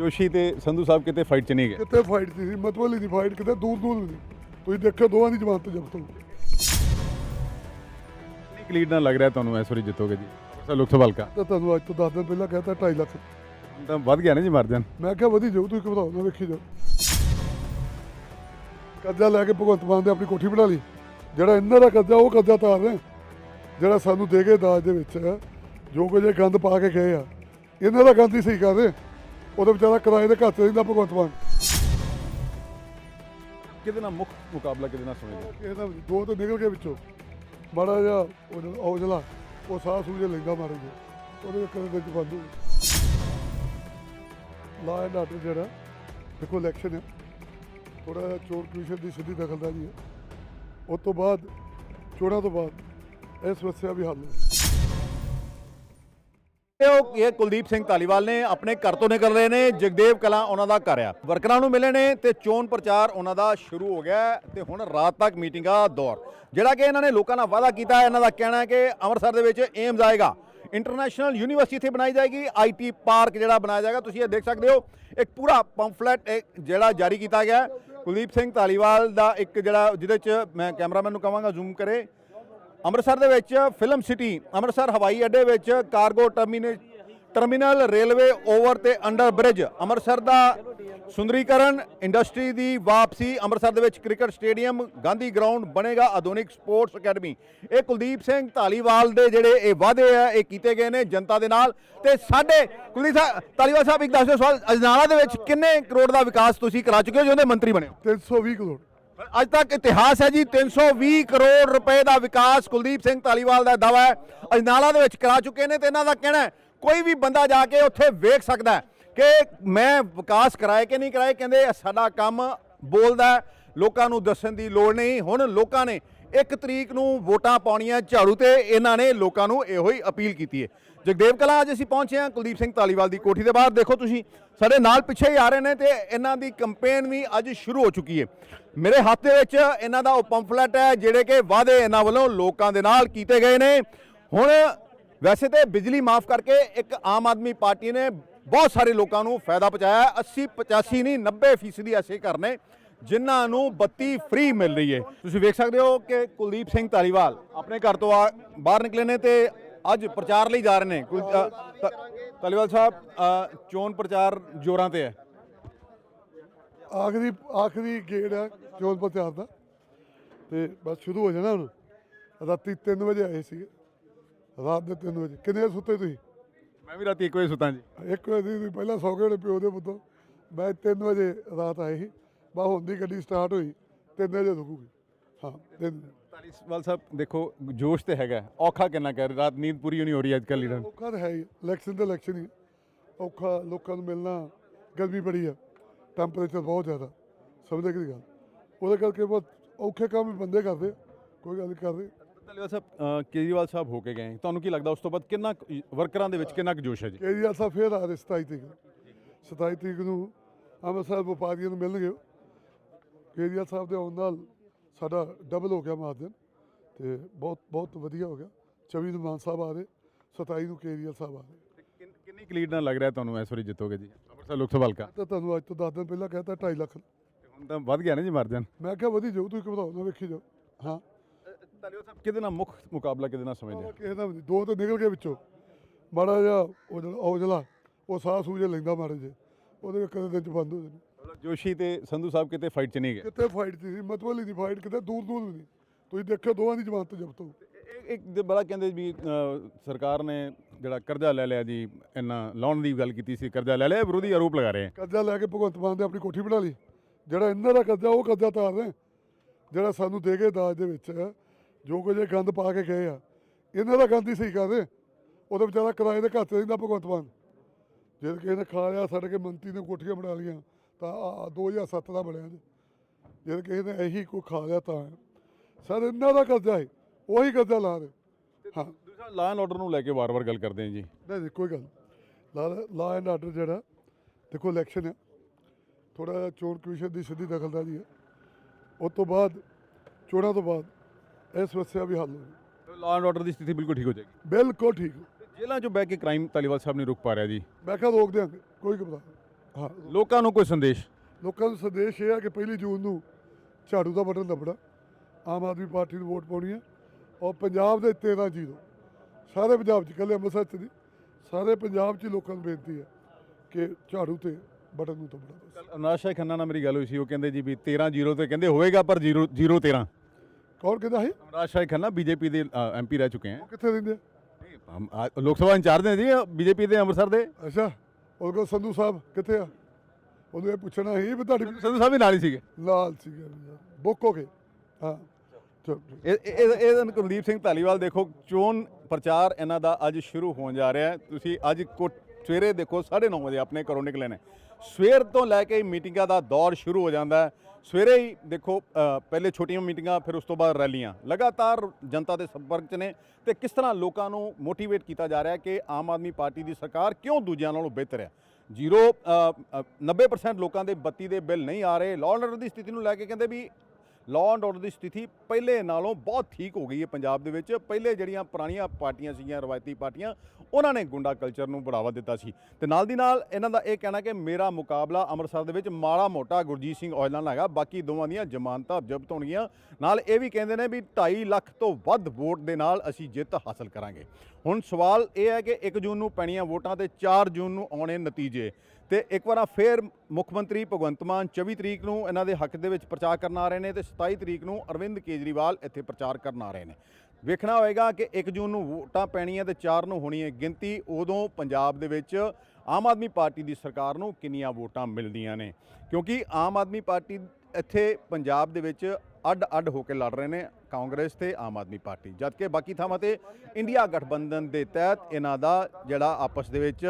ਜੋਸ਼ੀ ਤੇ ਸੰਧੂ ਸਾਹਿਬ ਕਿਤੇ ਫਾਈਟ ਚ ਨਹੀਂ ਗਏ? ਕਿੱਥੇ ਫਾਈਟ ਸੀ ਮਤਵਲੀ ਦੀ ਫਾਈਟ ਕਿਤੇ ਦੂਰ ਦੂਰ ਨਹੀਂ। ਤੁਸੀਂ ਦੇਖੋ ਦੋਵਾਂ ਦੀ ਜ਼ਮਾਨਤ ਜ਼ਬਤ ਹੋ ਗਈ ਕਿੰਨੀ ਕੁ ਲੀਡ ਨਾਲ ਲੱਗ ਰਿਹਾ ਤੁਹਾਨੂੰ ਇਸ ਵਾਰੀ ਜਿੱਤੋਗੇ ਜੀ? ਅੰਮ੍ਰਿਤਸਰ ਲੋਕ ਸਭਾ ਹਲਕਾ ਤਾਂ ਤੁਹਾਨੂੰ ਅੱਜ ਤੋਂ 10 ਦਿਨ ਪਹਿਲਾਂ ਕਹਿਤਾ 2.5 ਲੱਖ। ਹੁਣ ਤਾਂ ਵੱਧ ਗਿਆ ਨਾ ਜੀ ਮਰਜਨ ਮੈਂ ਕਿਹਾ ਵਧੀ ਜਾਊ ਤੁਸੀਂ ਘਬਰਾਓ ਨਾ ਵੇਖੀ ਜਾਓ। ਕਰਜ਼ਾ ਲੈ ਕੇ ਭਗਵੰਤ ਮਾਨ ਨੇ ਆਪਣੀ ਕੋਠੀ ਬਣਾ ਲਈ। ਜਿਹੜਾ ਇਹਨਾਂ ਦਾ ਕਰਜ਼ਾ ਉਹ ਕਰਜ਼ਾ ਤਾਰ ਰਹੇ ਜਿਹੜਾ ਸਾਨੂੰ ਦੇ ਗਏ ਦਾਜ ਦੇ ਵਿੱਚ ਜੋ ਕੁਝ ਇਹ ਗੰਦ ਪਾ ਕੇ ਗਏ ਆ। ਇਹਨਾਂ ਦਾ ਗੰਦ ਹੀ ਸਹੀ ਕਰ ਰਹੇ। ਉਹਦੇ ਵਿਚਾਰਾ ਕਿਰਾਏ ਦੇ ਘਰ 'ਚ ਰਹਿੰਦਾ ਭਗਵੰਤ ਮਾਨ। ਕਿਹਦੇ ਨਾਲ ਮੁੱਖ ਮੁਕਾਬਲਾ ਕਿਹਦੇ ਨਾਲ ਦਾ ਵੀ ਨਹੀਂ। ਦੋ ਤਾਂ ਨਿਕਲ ਗਏ ਵਿੱਚੋਂ। ਮਾੜਾ ਜਿਹਾ ਉਹ ਔਜਲਾ ਉਹ ਸਾਹ ਸੂਝੇ ਲੈਂਦਾ ਮਾਰੇ ਜੇ ਉਹਦੇ ਕਦੇ ਵਿੱਚ ਬੰਦ ਹੋ ਲਾ ਐਂਡ ਆਰਡਰ ਜਿਹੜਾ ਦੇਖੋ ਇਲੈਕਸ਼ਨ ਹੈ। ਥੋੜਾ ਚੋਣ ਕਮਿਸ਼ਨ ਦੀ ਸਿੱਧੀ ਦਖਲਅੰਦਾਜ਼ੀ ਹੈ। ਉਸ ਤੋਂ ਬਾਅਦ ਚੋਣਾਂ ਤੋਂ ਬਾਅਦ ਇਹ ਸਮੱਸਿਆ ਵੀ ਹੱਲ ਇਹ ਉਹ ਇਹ ਕੁਲਦੀਪ ਸਿੰਘ ਧਾਲੀਵਾਲ ਨੇ ਆਪਣੇ ਘਰ ਤੋਂ ਨਿਕਲ ਰਹੇ ਨੇ, ਜਗਦੇਵ ਕਲਾਂ ਉਹਨਾਂ ਦਾ ਘਰ ਆ। ਵਰਕਰਾਂ ਨੂੰ ਮਿਲੇ ਨੇ ਤੇ ਚੋਣ ਪ੍ਰਚਾਰ ਉਹਨਾਂ ਦਾ ਸ਼ੁਰੂ ਹੋ ਗਿਆ ਹੈ ਤੇ ਹੁਣ ਰਾਤ ਤੱਕ ਮੀਟਿੰਗ ਦਾ ਦੌਰ। ਜਿਹੜਾ ਕਿ ਇਹਨਾਂ ਨੇ ਲੋਕਾਂ ਨਾਲ ਵਾਅਦਾ ਕੀਤਾ ਇਹਨਾਂ ਦਾ ਕਹਿਣਾ ਹੈ ਕਿ ਅੰਮ੍ਰਿਤਸਰ ਦੇ ਵਿੱਚ ਏਮਜ਼ ਆਏਗਾ। ਇੰਟਰਨੈਸ਼ਨਲ ਯੂਨੀਵਰਸਿਟੀ ਇੱਥੇ ਬਣਾਈ ਜਾਏਗੀ, ਆਈਟੀ ਪਾਰਕ ਜਿਹੜਾ ਬਣਾਇਆ ਜਾਏਗਾ, ਤੁਸੀਂ ਇਹ ਦੇਖ ਸਕਦੇ ਹੋ। ਇੱਕ ਪੂਰਾ ਪੰਫਲੇਟ ਜਿਹੜਾ ਜਾਰੀ ਕੀਤਾ ਗਿਆ ਕੁਲਦੀਪ ਸਿੰਘ ਧਾਲੀਵਾਲ ਦਾ ਇੱਕ ਜਿਹੜਾ, ਜਿਹਦੇ ਚ ਮੈਂ ਕੈਮਰਾਮੈਨ ਨੂੰ ਕਹਾਂਗਾ, ਜ਼ੂਮ ਕਰੇ। ਅੰਮ੍ਰਿਤਸਰ ਦੇ ਵਿੱਚ ਫਿਲਮ ਸਿਟੀ, ਅੰਮ੍ਰਿਤਸਰ ਹਵਾਈ ਅੱਡੇ ਵਿੱਚ cargo terminal terminal railway over ਤੇ ਅੰਡਰ ਬ੍ਰਿਜ ਅੰਮ੍ਰਿਤਸਰ ਦਾ ਸੁੰਦਰੀਕਰਨ ਇੰਡਸਟਰੀ ਦੀ ਵਾਪਸੀ, ਅੰਮ੍ਰਿਤਸਰ ਦੇ ਵਿੱਚ ਕ੍ਰਿਕਟ ਸਟੇਡੀਅਮ, ਗਾਂਧੀ ਗਰਾਊਂਡ ਬਣੇਗਾ ਆਧੁਨਿਕ ਸਪੋਰਟਸ ਅਕੈਡਮੀ। ਇਹ ਕੁਲਦੀਪ ਸਿੰਘ ਢਾਲੀਵਾਲ ਦੇ ਜਿਹੜੇ ਇਹ ਵਾਅਦੇ ਆ, ਇਹ ਕੀਤੇ ਗਏ ਨੇ ਜਨਤਾ ਦੇ ਨਾਲ। ਤੇ ਸਾਡੇ ਕੁਲਦੀਪ ਸਾਹਿਬ ਢਾਲੀਵਾਲ ਸਾਹਿਬ, ਇੱਕ ਦੱਸ ਦਿਓ ਸਵਾਲ, ਅਜਨਾਲਾ ਦੇ ਵਿੱਚ ਕਿੰਨੇ ਕਰੋੜ ਦਾ ਵਿਕਾਸ ਤੁਸੀਂ ਕਰਾ ਚੁੱਕੇ ਹੋ, ਜਿਹਦੇ ਮੰਤਰੀ ਬਣੇ ਹੋ? 320 ਕਰੋੜ। ਅੱਜ ਤੱਕ ਇਤਿਹਾਸ ਹੈ ਜੀ 320 ਕਰੋੜ ਰੁਪਏ ਦਾ ਵਿਕਾਸ ਕੁਲਦੀਪ ਸਿੰਘ ਧਾਲੀਵਾਲ ਦਾ ਦਾਵਾ ਹੈ। ਅਜਨਾਲਾ ਦੇ ਵਿੱਚ ਕਰਾ ਚੁੱਕੇ ਨੇ ਤੇ ਇਹਨਾਂ ਦਾ ਕਹਿਣਾ ਹੈ, ਕੋਈ ਵੀ ਬੰਦਾ ਜਾ ਕੇ ਉੱਥੇ ਵੇਖ ਸਕਦਾ ਹੈ ਕਿ ਮੈਂ ਵਿਕਾਸ ਕਰਾਏ ਕਿ ਨਹੀਂ ਕਰਾਏ, ਕਹਿੰਦੇ ਸਾਡਾ ਕੰਮ ਬੋਲਦਾ ਲੋਕਾਂ ਨੂੰ ਦੱਸਣ ਦੀ ਲੋੜ ਨਹੀਂ। ਹੁਣ ਲੋਕਾਂ ਨੇ ਇੱਕ ਤਰੀਕ ਨੂੰ ਵੋਟਾਂ ਪਾਉਣੀਆਂ ਝਾੜੂ ਤੇ ਇਹਨਾਂ ਨੇ ਲੋਕਾਂ ਨੂੰ ਇਹੋ ਹੀ ਅਪੀਲ ਕੀਤੀ ਹੈ। ਜਗਦੇਵ ਕਲਾ, ਅੱਜ ਅਸੀਂ ਪਹੁੰਚੇ ਹਾਂ ਕੁਲਦੀਪ ਸਿੰਘ ਧਾਲੀਵਾਲ ਦੀ ਕੋਠੀ ਦੇ ਬਾਹਰ। ਦੇਖੋ ਤੁਸੀਂ, ਸਾਡੇ ਨਾਲ ਪਿੱਛੇ ਹੀ ਆ ਰਹੇ ਨੇ ਤੇ ਇਹਨਾਂ ਦੀ ਕੰਪੇਨ ਵੀ ਅੱਜ ਸ਼ੁਰੂ ਹੋ ਚੁੱਕੀ ਹੈ। ਮੇਰੇ ਹੱਥ ਦੇ ਵਿੱਚ ਇਹਨਾਂ ਦਾ ਉਹ ਪੰਫਲੇਟ ਹੈ, ਜਿਹੜੇ ਕਿ ਵਾਅਦੇ ਇਹਨਾਂ ਵੱਲੋਂ ਲੋਕਾਂ ਦੇ ਨਾਲ ਕੀਤੇ ਗਏ ਨੇ। ਹੁਣ ਵੈਸੇ ਤੇ ਬਿਜਲੀ ਮਾਫ ਕਰਕੇ ਇੱਕ ਆਮ ਆਦਮੀ ਪਾਰਟੀ ਨੇ ਬਹੁਤ ਸਾਰੇ ਲੋਕਾਂ ਨੂੰ ਫਾਇਦਾ ਪਹੁੰਚਾਇਆ। ਹੈ। 80 85 ਨਹੀਂ 90 ਫੀਸਦੀ ਐਸੇ ਘਰ ਨੇ। ਜਿਨ੍ਹਾਂ ਨੂੰ ਬੱਤੀ ਫ੍ਰੀ ਮਿਲ ਰਹੀ ਹੈ। ਤੁਸੀਂ ਵੇਖ ਸਕਦੇ ਹੋ ਕਿ ਕੁਲਦੀਪ ਸਿੰਘ ਧਾਲੀਵਾਲ ਆਪਣੇ ਘਰ ਤੋਂ ਬਾਹਰ ਨਿਕਲੇ ਨੇ ਤੇ ਅੱਜ ਪ੍ਰਚਾਰ ਲਈ ਜਾ ਰਹੇ ਨੇ। ਧਾਲੀਵਾਲ ਸਾਹਿਬ ਚੋਣ ਪ੍ਰਚਾਰ ਜੋਰਾਂ ਤੇ ਹੈ। ਆਖਰੀ ਆਖਰੀ ਗੇੜ ਹੈ ਚੋਣ ਪ੍ਰਚਾਰ ਦਾ। ਤੇ ਬਸ ਸ਼ੁਰੂ ਹੋ ਜਾਣਾ ਹੁਣ। ਰਾਤੀ 3 ਵਜੇ ਆਏ ਸੀਗੇ। ਰਾਤ ਦੇ 3 ਵਜੇ। ਕਿੰਨੇ ਸੁੱਤੇ ਤੁਸੀਂ? ਮੈਂ ਵੀ ਰਾਤੀ 1 ਵਜੇ ਸੁੱਤਾ ਜੀ। ਇੱਕ ਵਜੇ ਤੁਸੀਂ ਪਹਿਲਾਂ ਸੌ ਗਏ ਪਿਓ ਦੇ ਪੁੱਤੋਂ। ਮੈਂ 3 ਵਜੇ ਰਾਤ ਆਏ ਸੀ। ਬਾ ਹੁਣ ਦੀ ਗੱਡੀ ਸਟਾਰਟ ਹੋਈ 3 ਵਜੇ ਰੁਕੂਗੀ। ਹਾਂ ਤਿੰਨ ਧਾਲੀਵਾਲ ਸਾਹਿਬ ਦੇਖੋ ਜੋਸ਼ ਤੇ ਹੈਗਾ ਔਖਾ ਕਿੰਨਾ ਕਰ ਰਾਤ ਨੀਂਦ ਪੂਰੀ ਨਹੀਂ ਹੋ ਰਹੀ ਅੱਜ ਕੱਲ੍ਹ ਲੀਡਰ। ਔਖਾ ਤਾਂ ਹੈ ਹੀ ਇਲੈਕਸ਼ਨ ਤਾਂ ਇਲੈਕਸ਼ਨ ਹੀ। ਔਖਾ ਲੋਕਾਂ ਨੂੰ ਮਿਲਣਾ ਗਰਮੀ ਬੜੀ ਆ ਟੈਂਪਰੇਚਰ ਬਹੁਤ ਜ਼ਿਆਦਾ ਸਮਝਦੇ ਕਿ ਗੱਲ? ਉਹਦੇ ਕਰਕੇ ਬਹੁਤ ਔਖੇ ਕੰਮ ਵੀ ਬੰਦੇ ਕਰਦੇ ਕੋਈ ਗੱਲ ਨਹੀਂ ਕਰਦੇ। ਧਾਲੀਵਾਲ ਸਾਹਿਬ ਅ, ਕੇਜਰੀਵਾਲ ਸਾਹਿਬ ਹੋ ਕੇ ਗਏ। ਤੁਹਾਨੂੰ ਕੀ ਲੱਗਦਾ ਉਸ ਤੋਂ ਬਾਅਦ ਕਿੰਨਾ ਵਰਕਰਾਂ ਦੇ ਵਿੱਚ ਕਿੰਨਾ ਕੁ ਜੋਸ਼ ਹੈ ਜੀ? ਕੇਜਰੀਵਾਲ ਸਾਹਿਬ ਫੇਰ ਆ ਰਹੇ 27 ਤਰੀਕ ਨੂੰ। 27 ਤਰੀਕ ਨੂੰ ਅੰਮ੍ਰਿਤਸਰ ਵਪਾਰੀਆਂ ਨੂੰ ਮਿਲਣਗੇ। ਕੇਜਰੀਵਾਲ ਸਾਹਿਬ ਦੇ ਆਉਣ ਨਾਲ ਸਾਡਾ ਡਬਲ ਹੋ ਗਿਆ ਮਾਰਜਨ ਤੇ ਬਹੁਤ ਬਹੁਤ ਵਧੀਆ ਹੋ ਗਿਆ। 24 ਨੂੰ ਮਾਨ ਸਾਹਿਬ ਆ ਰਹੇ 27 ਨੂੰ ਕੇਜਰੀਵਾਲ ਸਾਹਿਬ ਆ ਰਹੇ। ਕਿੰਨ- ਕੁ ਲੀਡ ਨਾਲ ਲੱਗ ਰਿਹਾ ਤੁਹਾਨੂੰ ਇਸ ਵਾਰੀ ਜਿੱਤੋਗੇ ਜੀ? ਅੰਮ੍ਰਿਤਸਰ ਲੋਕ ਸਭਾ ਹਲਕਾ। ਤਾਂ ਤੁਹਾਨੂੰ ਅੱਜ ਤੋਂ 10 ਦਿਨ ਪਹਿਲਾਂ ਕਹਿਤਾ 2.5 ਲੱਖ। ਹੁਣ ਤਾਂ ਵੱਧ ਗਿਆ ਨਾ ਜੀ ਮਰਜਨ ਮੈਂ ਕਿਹਾ ਵਧੀ ਜਾਊ ਤੁਸੀਂ ਘਬਰਾਓ ਨਾ ਵੇਖੀ ਜਾਓ ਹਾਂ। ਧਾਲੀਵਾਲ ਸਾਹਿਬ ਕਿਹਦੇ ਨਾਲ ਮੁੱਖ ਮੁਕਾਬਲਾ ਕਿਹਦੇ ਨਾਲ ਸਮਝਦੇ ਹੋ? ਕਿਸੇ ਦਾ ਵੀ ਨਹੀਂ। ਦੋ ਤਾਂ ਨਿਕਲ ਗਏ ਵਿੱਚੋਂ। ਮਾੜਾ ਜਿਹਾ ਉਹ ਜਿਹੜਾ ਔਜਲਾ ਉਹ ਸਾਹ ਸੂਝੇ ਲੈਂਦਾ ਮਾਰੇ ਜੇ ਉਹਦੇ ਕਦੇ ਦਿਨ ਚ ਬੰਦ ਹੋ ਜਾਣੇ ਜੋਸ਼ੀ ਤੇ ਸੰਧੂ ਸਾਹਿਬ ਕਿਤੇ ਫਾਈਟ ਚ ਨਹੀਂ ਗਏ? ਕਿੱਥੇ ਫਾਈਟ ਸੀ ਮਤਵਲੀ ਦੀ ਫਾਈਟ ਕਿਤੇ ਦੂਰ ਦੂਰ ਨਹੀਂ। ਤੁਸੀਂ ਦੇਖੋ ਦੋਵਾਂ ਦੀ ਜ਼ਮਾਨਤ ਜ਼ਬਤ ਹੋ ਇੱਕ ਦੇ ਬੜਾ ਕਹਿੰਦੇ ਵੀ ਸਰਕਾਰ ਨੇ ਜਿਹੜਾ ਕਰਜ਼ਾ ਲੈ ਲਿਆ ਜੀ ਇੰਨਾ ਲਾਉਣ ਦੀ ਗੱਲ ਕੀਤੀ ਸੀ ਕਰਜ਼ਾ ਲੈ ਲਿਆ ਵਿਰੋਧੀ ਆਰੋਪ ਲਗਾ ਰਹੇ ਕਰਜ਼ਾ ਲੈ ਕੇ ਭਗਵੰਤ ਮਾਨ ਨੇ ਆਪਣੀ ਕੋਠੀ ਬਣਾ ਲਈ। ਜਿਹੜਾ ਇਹਨਾਂ ਦਾ ਕਰਜ਼ਾ ਉਹ ਕਰਜ਼ਾ ਤਾਰ ਰਹੇ ਜਿਹੜਾ ਸਾਨੂੰ ਦੇ ਗਏ ਦਾਜ ਦੇ ਵਿੱਚ ਜੋ ਕੁਝ ਗੰਦ ਪਾ ਕੇ ਗਏ ਆ। ਇਹਨਾਂ ਦਾ ਗੰਦ ਹੀ ਸਹੀ ਕਰ ਰਹੇ। ਉਹਦੇ ਵਿਚਾਰਾ ਕਿਰਾਏ ਦੇ ਘਰ 'ਚ ਰਹਿੰਦਾ ਭਗਵੰਤ ਮਾਨ। ਜੇ ਕਿਸੇ ਨੇ ਖਾ ਲਿਆ ਸਾਡੇ ਕੇ ਮੰਤਰੀ ਨੇ ਕੋਠੀਆਂ ਬਣਾ ਲੀਆਂ ਤਾਂ ਆ 2007 ਦਾ ਬਣਿਆ ਜੀ। ਜੇ ਕਿਸੇ ਨੇ ਇਹੀ ਕੋਈ ਖਾ ਲਿਆ ਤਾਂ। ਸਰ ਇਹਨਾਂ ਦਾ ਕਰਜ਼ਾ ਹੈ ਉਹੀ ਕਰਜ਼ਾ ਲਾ ਰਹੇ। ਹਾਂ। ਦੂਸਰਾ ਲਾਅ ਐਂਡ ਆਰਡਰ ਨੂੰ ਲੈ ਕੇ ਵਾਰ-ਵਾਰ ਗੱਲ ਕਰਦੇ ਹਾਂ ਜੀ। ਨਹੀਂ ਨਹੀਂ ਕੋਈ ਗੱਲ ਲਾ ਲਾ ਐਂਡ ਆਰਡਰ ਜਿਹੜਾ ਦੇਖੋ ਇਲੈਕਸ਼ਨ ਹੈ। ਥੋੜਾ ਚੋਣ ਕਮਿਸ਼ਨ ਦੀ ਸਿੱਧੀ ਦਖਲਅੰਦਾਜ਼ੀ ਹੈ। ਉਸ ਤੋਂ ਬਾਅਦ ਚੋਣਾਂ ਤੋਂ ਬਾਅਦ ਇਹ ਸਮੱਸਿਆ ਵੀ ਹੱਲ ਹੋਊਗੀ ਲਾਅ ਐਂਡ ਆਰਡਰ ਦੀ ਸਥਿਤੀ ਬਿਲਕੁਲ ਠੀਕ ਹੋ ਜਾਏਗੀ। ਬਿਲਕੁਲ ਠੀਕ। ਜੇਲ੍ਹਾਂ 'ਚੋਂ ਬਹਿ ਕੇ ਕ੍ਰਾਈਮ ਧਾਲੀਵਾਲ ਸਾਹਿਬ ਨਹੀਂ ਰੁਕ ਪਾ ਰਿਹਾ ਜੀ। ਮੈਂ ਕਿਹਾ ਰੋਕ ਦਿਆਂਗੇ ਕੋਈ ਘਬਰਾ। ਹਾਂ ਲੋਕਾਂ ਨੂੰ ਕੋਈ ਸੰਦੇਸ਼? ਲੋਕਾਂ ਨੂੰ ਸੰਦੇਸ਼ ਇਹ ਹੈ ਕਿ ਪਹਿਲੀ ਜੂਨ ਨੂੰ ਝਾੜੂ ਦਾ ਬਟਨ ਦੱਬਣਾ ਆਮ ਆਦਮੀ ਪਾਰਟੀ ਨੂੰ ਵੋਟ ਪਾਉਣੀ ਹੈ ਔਰ ਪੰਜਾਬ ਦੇ 13 ਜ਼ੀਰੋ। ਸਾਰੇ ਪੰਜਾਬ 'ਚ ਇਕੱਲੇ ਅੰਮ੍ਰਿਤਸਰ 'ਚ ਨਹੀਂ ਸਾਰੇ ਪੰਜਾਬ 'ਚ ਲੋਕਾਂ ਨੂੰ ਬੇਨਤੀ ਹੈ ਕਿ ਝਾੜੂ ਤੇ ਬਟਨ ਨੂੰ ਦੱਬਣਾ ਬਸ ਅਨਾਸ਼ਾ ਖੰਨਾ ਨਾਲ ਮੇਰੀ ਗੱਲ ਹੋਈ ਸੀ ਉਹ ਕਹਿੰਦੇ ਜੀ ਵੀ 13 ਜ਼ੀਰੋ ਤੇ ਕਹਿੰਦੇ ਹੋਏਗਾ ਪਰ 0 0 13 ਕੌਣ ਕਹਿੰਦਾ ਹੈ? ਅਨਾਸ਼ਾ ਖੰਨਾ ਬੀਜੇਪੀ ਦੇ ਐਮਪੀ ਰਹਿ ਚੁੱਕੇ ਹਨ ਉਹ ਕਿੱਥੇ ਰਹਿੰਦੇ ਆ? ਆ- ਲੋਕ ਸਭਾ ਇੰਚਾਰਜ ਨੇ ਜੀ ਬੀਜੇਪੀ ਦੇ ਅੰਮ੍ਰਿਤਸਰ ਦੇ। ਅੱਛਾ। ਉਹ ਕੋਲ ਸੰਧੂ ਸਾਹਿਬ ਕਿੱਥੇ ਆ? ਉਹਨੂੰ ਇਹ ਪੁੱਛਣਾ ਸੀ ਵੀ ਤੁਹਾਡੀ ਸੰਧੂ ਸਾਹਿਬ ਵੀ ਨਾਲ ਹੀ ਸੀਗੇ। ਲਾਲ ਸੀਗਾ ਬੁੱਕ ਹੋ ਗਏ ਹਾਂ। ਚਲੋ ਇਹ ਇਹ ਇਹ ਕੁਲਦੀਪ ਸਿੰਘ ਧਾਲੀਵਾਲ ਦੇਖੋ ਚੋਣ ਪ੍ਰਚਾਰ ਇਹਨਾਂ ਦਾ ਅੱਜ ਸ਼ੁਰੂ ਹੋਣ ਜਾ ਰਿਹਾ ਹੈ। ਤੁਸੀਂ ਅੱਜ ਕੋ ਸਵੇਰੇ ਦੇਖੋ 9:30 ਵਜੇ ਆਪਣੇ ਘਰੋਂ ਨਿਕਲੇ ਨੇ। ਸਵੇਰ ਤੋਂ ਲੈ ਕੇ ਮੀਟਿੰਗਾਂ ਦਾ ਦੌਰ ਸ਼ੁਰੂ ਹੋ ਜਾਂਦਾ ਹੈ। ਸਵੇਰੇ ਹੀ ਦੇਖੋ ਪਹਿਲੇ ਛੋਟੀਆਂ ਮੀਟਿੰਗਾਂ ਫਿਰ ਉਸ ਤੋਂ ਬਾਅਦ ਰੈਲੀਆਂ। ਲਗਾਤਾਰ ਜਨਤਾ ਦੇ ਸੰਪਰਕ 'ਚ ਨੇ ਤੇ ਕਿਸ ਤਰ੍ਹਾਂ ਲੋਕਾਂ ਨੂੰ ਮੋਟੀਵੇਟ ਕੀਤਾ ਜਾ ਰਿਹਾ ਕਿ ਆਮ ਆਦਮੀ ਪਾਰਟੀ ਦੀ ਸਰਕਾਰ ਕਿਉਂ ਦੂਜਿਆਂ ਨਾਲੋਂ ਬਿਹਤਰ ਹੈ? ਜ਼ੀਰੋ ਅ, ਅ, 90% ਲੋਕਾਂ ਦੇ ਬੱਤੀ ਦੇ ਬਿੱਲ ਨਹੀਂ ਆ ਰਹੇ। ਲਾਅ ਆਰਡਰ ਦੀ ਸਥਿਤੀ ਨੂੰ ਲੈ ਕੇ ਕਹਿੰਦੇ ਵੀ ਲਾਅ ਐਂਡ ਆਰਡਰ ਦੀ ਸਥਿਤੀ ਪਹਿਲੇ ਨਾਲੋਂ ਬਹੁਤ ਠੀਕ ਹੋ ਗਈ ਹੈ ਪੰਜਾਬ ਦੇ ਵਿੱਚ। ਪਹਿਲੇ ਜਿਹੜੀਆਂ ਪੁਰਾਣੀਆਂ ਪਾਰਟੀਆਂ ਸੀਗੀਆਂ, ਰਵਾਇਤੀ ਪਾਰਟੀਆਂ, ਉਹਨਾਂ ਨੇ ਗੁੰਡਾ ਕਲਚਰ ਨੂੰ ਬੜਾਵਾ ਦਿੱਤਾ ਸੀ। ਤੇ ਨਾਲ ਦੀ ਨਾਲ ਇਹਨਾਂ ਦਾ ਇਹ ਕਹਿਣਾ ਕਿ ਮੇਰਾ ਮੁਕਾਬਲਾ ਅੰਮ੍ਰਿਤਸਰ ਦੇ ਵਿੱਚ ਮਾੜਾ ਮੋਟਾ ਗੁਰਜੀਤ ਸਿੰਘ ਔਜਲਾ ਨਾਲ ਹੈਗਾ, ਬਾਕੀ ਦੋਵਾਂ ਦੀਆਂ ਜ਼ਮਾਨਤਾਂ ਜ਼ਬਤ ਹੋਣਗੀਆਂ। ਨਾਲ ਇਹ ਵੀ ਕਹਿੰਦੇ ਨੇ ਵੀ 2.5 ਲੱਖ ਤੋਂ ਵੱਧ ਵੋਟ ਦੇ ਨਾਲ ਅਸੀਂ ਜਿੱਤ ਹਾਸਲ ਕਰਾਂਗੇ। ਹੁਣ ਸਵਾਲ ਇਹ ਹੈ ਕਿ 1 ਜੂਨ ਨੂੰ ਪੈਣੀਆਂ ਵੋਟਾਂ ਤੇ 4 ਜੂਨ ਨੂੰ ਆਉਣੇ ਨਤੀਜੇ। ਤੇ ਇੱਕ ਵਾਰ ਫੇਰ ਮੁੱਖ ਮੰਤਰੀ ਭਗਵੰਤ ਮਾਨ 24 ਤਰੀਕ ਨੂੰ ਇਹਨਾਂ ਦੇ ਹੱਕ ਦੇ ਵਿੱਚ ਪ੍ਰਚਾਰ ਕਰਨ ਆ ਰਹੇ ਨੇ ਤੇ 27 ਤਰੀਕ ਨੂੰ ਅਰਵਿੰਦ ਕੇਜਰੀਵਾਲ ਇੱਥੇ ਪ੍ਰਚਾਰ ਕਰਨ ਆ ਰਹੇ ਨੇ। ਵੇਖਣਾ ਹੋਏਗਾ ਕਿ 1 ਜੂਨ ਨੂੰ ਵੋਟਾਂ ਪੈਣੀਆਂ ਤੇ 4 ਨੂੰ ਹੋਣੀ ਹੈ ਗਿਣਤੀ, ਉਦੋਂ ਪੰਜਾਬ ਦੇ ਵਿੱਚ ਆਮ ਆਦਮੀ ਪਾਰਟੀ ਦੀ ਸਰਕਾਰ ਨੂੰ ਕਿੰਨੀਆਂ ਵੋਟਾਂ ਮਿਲਦੀਆਂ ਨੇ। ਕਿਉਂਕਿ ਆਮ ਆਦਮੀ ਪਾਰਟੀ ਇੱਥੇ ਪੰਜਾਬ ਦੇ ਵਿੱਚ ਅੱਡ-ਅੱਡ ਹੋ ਕੇ ਲੜ ਰਹੇ ਨੇ, ਕਾਂਗਰਸ ਤੇ ਆਮ ਆਦਮੀ ਪਾਰਟੀ। ਜਦਕਿ ਬਾਕੀ ਥਾਵਾਂ ਤੇ ਇੰਡੀਆ ਗਠਬੰਧਨ ਦੇ ਤਹਿਤ ਇਹਨਾਂ ਦਾ ਜਿਹੜਾ ਆਪਸ ਦੇ ਵਿੱਚ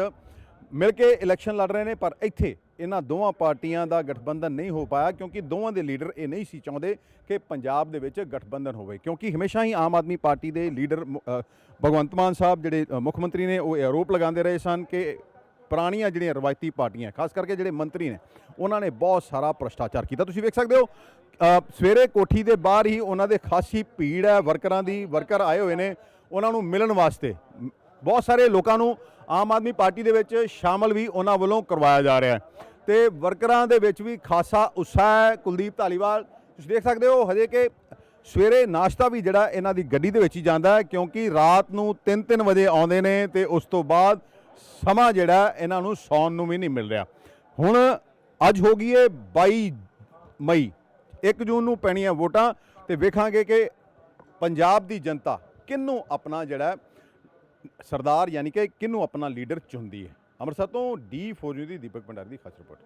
ਮਿਲ ਕੇ ਇਲੈਕਸ਼ਨ ਲੜ ਰਹੇ ਨੇ, ਪਰ ਇੱਥੇ ਇਹਨਾਂ ਦੋਵਾਂ ਪਾਰਟੀਆਂ ਦਾ ਗਠਬੰਧਨ ਨਹੀਂ ਹੋ ਪਾਇਆ, ਕਿਉਂਕਿ ਦੋਵਾਂ ਦੇ ਲੀਡਰ ਇਹ ਨਹੀਂ ਸੀ ਚਾਹੁੰਦੇ ਕਿ ਪੰਜਾਬ ਦੇ ਵਿੱਚ ਗਠਬੰਧਨ ਹੋਵੇ। ਕਿਉਂਕਿ ਹਮੇਸ਼ਾ ਹੀ ਆਮ ਆਦਮੀ ਪਾਰਟੀ ਦੇ ਲੀਡਰ ਭਗਵੰਤ ਮਾਨ ਸਾਹਿਬ ਜਿਹੜੇ ਮੁੱਖ ਮੰਤਰੀ ਨੇ, ਉਹ ਇਹ ਆਰੋਪ ਲਗਾਉਂਦੇ ਰਹੇ ਸਨ ਕਿ ਪੁਰਾਣੀਆਂ ਜਿਹੜੀਆਂ ਰਵਾਇਤੀ ਪਾਰਟੀਆਂ, ਖਾਸ ਕਰਕੇ ਜਿਹੜੇ ਮੰਤਰੀ ਨੇ, ਉਹਨਾਂ ਨੇ ਬਹੁਤ ਸਾਰਾ ਭ੍ਰਸ਼ਟਾਚਾਰ ਕੀਤਾ। ਤੁਸੀਂ ਵੇਖ ਸਕਦੇ ਹੋ ਸਵੇਰੇ ਕੋਠੀ ਦੇ ਬਾਹਰ ਹੀ ਉਹਨਾਂ ਦੇ ਖਾਸੀ ਭੀੜ ਹੈ, ਵਰਕਰਾਂ ਦੀ, ਵਰਕਰ ਆਏ ਹੋਏ ਨੇ, ਉਹਨਾਂ ਨੂੰ ਮਿਲਣ ਵਾਸਤੇ। ਬਹੁਤ ਸਾਰੇ ਲੋਕਾਂ ਨੂੰ ਆਮ ਆਦਮੀ ਪਾਰਟੀ ਦੇ ਵਿੱਚ ਸ਼ਾਮਲ ਵੀ ਉਹਨਾਂ ਵੱਲੋਂ ਕਰਵਾਇਆ ਜਾ ਰਿਹਾ ਹੈ। ਤੇ ਵਰਕਰਾਂ ਦੇ ਵਿੱਚ ਵੀ ਖਾਸਾ ਉਤਸ਼ਾਹ ਹੈ। ਕੁਲਦੀਪ ਧਾਲੀਵਾਲ, ਤੁਸੀਂ ਦੇਖ ਸਕਦੇ ਹੋ, ਹਜੇ ਕਿ ਸਵੇਰੇ ਨਾਸ਼ਤਾ ਵੀ ਜਿਹੜਾ ਇਹਨਾਂ ਦੀ ਗੱਡੀ ਦੇ ਵਿੱਚ ਹੀ ਜਾਂਦਾ ਹੈ, ਕਿਉਂਕਿ ਰਾਤ ਨੂੰ 3-3 ਵਜੇ ਆਉਂਦੇ ਨੇ ਤੇ ਉਸ ਤੋਂ ਬਾਅਦ ਸਮਾਂ ਜਿਹੜਾ ਇਹਨਾਂ ਨੂੰ ਸੌਣ ਨੂੰ ਵੀ ਨਹੀਂ ਮਿਲ ਰਿਹਾ। ਹੁਣ ਅੱਜ ਹੋ ਗਈ ਏ 22 ਮਈ। 1 ਜੂਨ ਨੂੰ ਪੈਣੀਆਂ ਵੋਟਾਂ ਤੇ ਵੇਖਾਂਗੇ ਕਿ ਪੰਜਾਬ ਦੀ ਜਨਤਾ ਕਿਹਨੂੰ ਆਪਣਾ ਜਿਹੜਾ ਸਰਦਾਰ ਯਾਨੀ ਕਿ ਕਿਹਨੂੰ ਆਪਣਾ ਲੀਡਰ ਚੁਣਦੀ ਹੈ? ਅੰਮ੍ਰਿਤਸਰ ਤੋਂ ਡੀ ਫੋਰ ਦੀ ਦੀਪਕ ਭੰਡਾਰੀ ਦੀ ਖਾਸ ਰਿਪੋਰਟ